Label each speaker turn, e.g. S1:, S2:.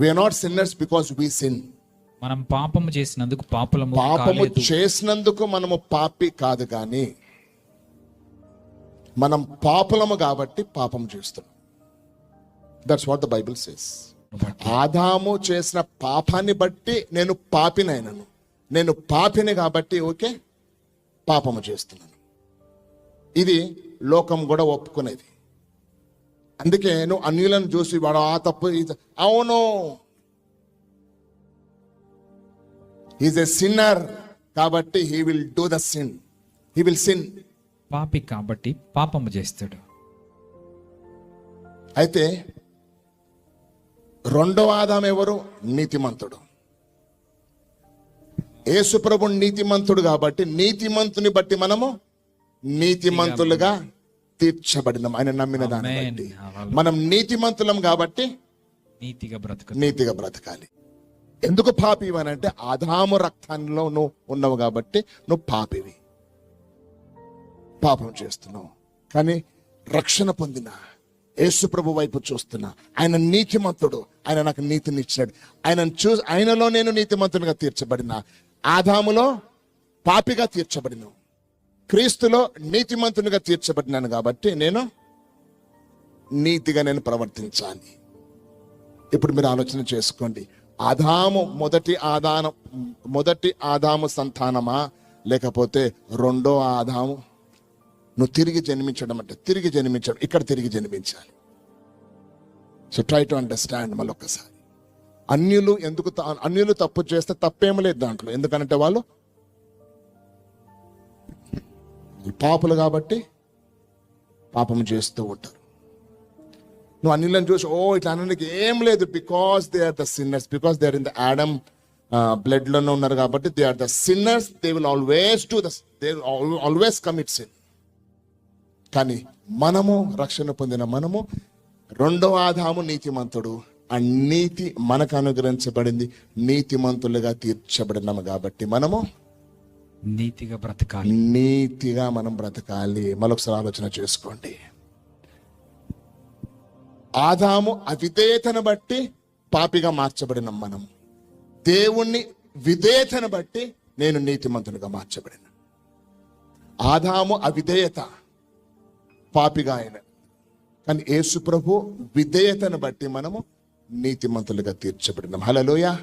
S1: We are not sinners because we sin
S2: మనం పాపము చేసినందుకు పాపులము
S1: పాపము చేసినందుకు మనము పాపి కాదు కానీ మనం పాపులము కాబట్టి పాపం చేస్తున్నాం. That's what the Bible says ఆదాము చేసిన పాపాన్ని బట్టి నేను పాపినైనను. నేను పాపిని కాబట్టి ఓకే పాపము చేస్తున్నాను. ఇది లోకం కూడా ఒప్పుకునేది. అందుకే నువ్వు అన్యులను చూసి వాడు ఆ తప్పు అవును. ఈజ్ ఎ సిన్నర్ కాబట్టి he will do the sin he will sin
S2: పాపి కాబట్టి పాపము చేస్తాడు.
S1: అయితే రెండవ ఆదాం ఎవరు? నీతిమంతుడు. యేసుప్రభు నీతిమంతుడు కాబట్టి నీతిమంతుని బట్టి మనము నీతిమంతులుగా తీర్చబడినాం ఆయన నమ్మిన దాన్ని. బట్టి. మనం నీతిమంతులం కాబట్టి
S2: నీతిగా బ్రతుకు
S1: నీతిగా బ్రతకాలి. ఎందుకు పాపి అని అంటే ఆదాము రక్తంలో నువ్వు ఉన్నావు కాబట్టి నువ్వు పాపివి. పాపం చేస్తున్నావు. కానీ రక్షణ పొందిన యేసు ప్రభు వైపు చూస్తున్నా ఆయన నీతిమంతుడు ఆయన నాకు నీతిని ఇచ్చాడు ఆయన చూ ఆయనలో నేను నీతిమంతునిగా తీర్చబడిన ఆదాములో పాపిగా తీర్చబడిన క్రీస్తులో నీతిమంతునిగా తీర్చబడినాను కాబట్టి నేను నీతిగా నేను ప్రవర్తించాలి. ఇప్పుడు మీరు ఆలోచన చేసుకోండి. ఆదాము మొదటి ఆదానం మొదటి ఆదాము సంతానమా? లేకపోతే రెండో ఆదాము? నువ్వు తిరిగి జన్మించడం అంటే తిరిగి జన్మించడం ఇక్కడ తిరిగి జన్మించాలి. సో ట్రై టు అండర్స్టాండ్ మళ్ళొక్కసారి. అన్యులు ఎందుకు అన్యులు తప్పు చేస్తే తప్పేం లేదు దాంట్లో. ఎందుకంటే వాళ్ళు పాపులు కాబట్టి పాపం చేస్తూ ఉంటారు. నువ్వు అన్నిళ్ళని చూసి ఓ ఇట్లా అనడానికి ఏం లేదు. Because they are the sinners because they are in the Adam బ్లడ్లోనే ఉన్నారు కాబట్టి they are the sinners they will always to the they always commit sin కానీ మనము రక్షణ పొందిన మనము రెండవ ఆధాము నీతిమంతుడు ఆ నీతి మనకు అనుగ్రహించబడింది నీతిమంతులుగా తీర్చబడినాము కాబట్టి మనము
S2: నీతిగా బ్రతకాలి.
S1: నీతిగా మనం బ్రతకాలి. మరొకసారి ఆలోచన చేసుకోండి. ఆదాము అవిధేయతను బట్టి పాపిగా మార్చబడిన మనం. దేవుణ్ణి విధేయతను బట్టి నేను నీతిమంతునిగా మార్చబడిన. ఆదాము అవిధేయత పాపిగా ఆయన కానీ యేసు ప్రభు విధేయతను బట్టి మనము నీతిమంతులుగా తీర్చబడినాం. హలోయ